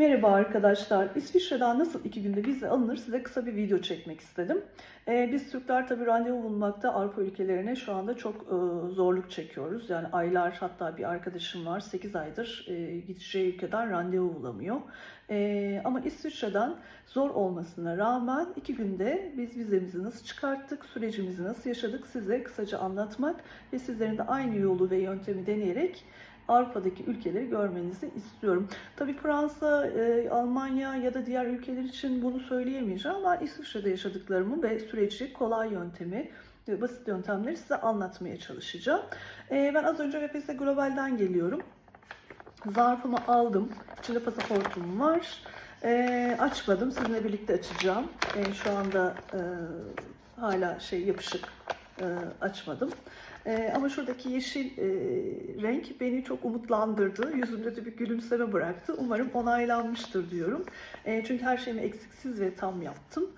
Merhaba arkadaşlar. İsviçre'den nasıl iki günde vize alınır size kısa bir video çekmek istedim. Ee, biz Türkler tabii randevu bulmakta Avrupa ülkelerine şu anda çok e, zorluk çekiyoruz. Yani aylar hatta bir arkadaşım var 8 aydır e, gideceği ülkeden randevu bulamıyor. E, ama İsviçre'den zor olmasına rağmen iki günde biz vizemizi nasıl çıkarttık, sürecimizi nasıl yaşadık size kısaca anlatmak ve sizlerin de aynı yolu ve yöntemi deneyerek Avrupa'daki ülkeleri görmenizi istiyorum. Tabii Fransa, e, Almanya ya da diğer ülkeler için bunu söyleyemeyeceğim. Ben İsviçre'de yaşadıklarımı ve süreci, kolay yöntemi, ve basit yöntemleri size anlatmaya çalışacağım. E, ben az önce VPS Global'den geliyorum. Zarfımı aldım. İçinde pasaportum var. E, açmadım. Sizinle birlikte açacağım. E, şu anda e, hala şey yapışık e, açmadım. E, ama şuradaki yeşil e, renk beni çok umutlandırdı. Yüzümde de bir gülümseme bıraktı. Umarım onaylanmıştır diyorum. Çünkü her şeyimi eksiksiz ve tam yaptım.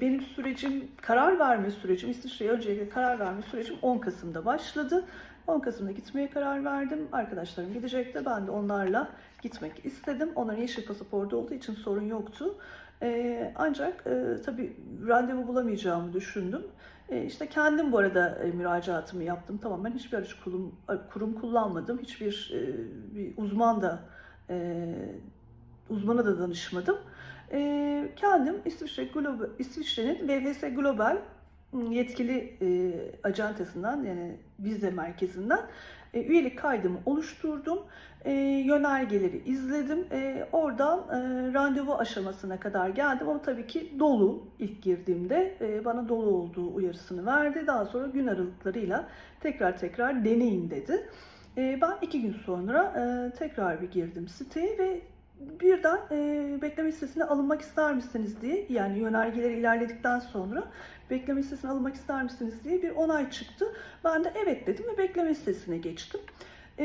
Benim sürecim, karar verme sürecim, İsviçre'ye öncelikle karar verme sürecim 10 Kasım'da başladı. 10 Kasım'da gitmeye karar verdim. Arkadaşlarım gidecekti. Ben de onlarla gitmek istedim. Onların yeşil pasaportu olduğu için sorun yoktu. Ee, ancak e, tabii randevu bulamayacağımı düşündüm. E, işte kendim bu arada e, müracaatımı yaptım. Tamamen hiçbir aracı kurum, kurum kullanmadım. Hiçbir e, bir uzman da e, uzmana da danışmadım. E, kendim İsviçre Global, İsviçre'nin VVS Global yetkili e, acentesinden yani vize merkezinden e, üyelik kaydımı oluşturdum. E, yönergeleri izledim. E, oradan e, randevu aşamasına kadar geldim ama tabii ki dolu ilk girdiğimde e, bana dolu olduğu uyarısını verdi. Daha sonra gün aralıklarıyla tekrar tekrar deneyin dedi. E, ben iki gün sonra e, tekrar bir girdim siteye ve birden e, bekleme listesine alınmak ister misiniz diye yani yönergeleri ilerledikten sonra bekleme listesine alınmak ister misiniz diye bir onay çıktı. Ben de evet dedim ve bekleme listesine geçtim. E,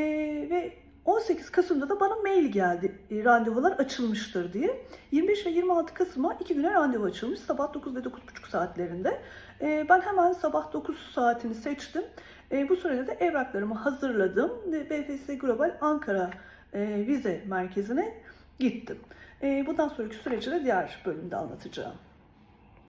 ve 18 Kasım'da da bana mail geldi e, randevular açılmıştır diye. 25 ve 26 Kasım'a iki güne randevu açılmış sabah 9 ve 9.30 saatlerinde. E, ben hemen sabah 9 saatini seçtim. E, bu sürede de evraklarımı hazırladım BFS Global Ankara e, vize merkezine gittim. E, bundan sonraki süreci de diğer bölümde anlatacağım.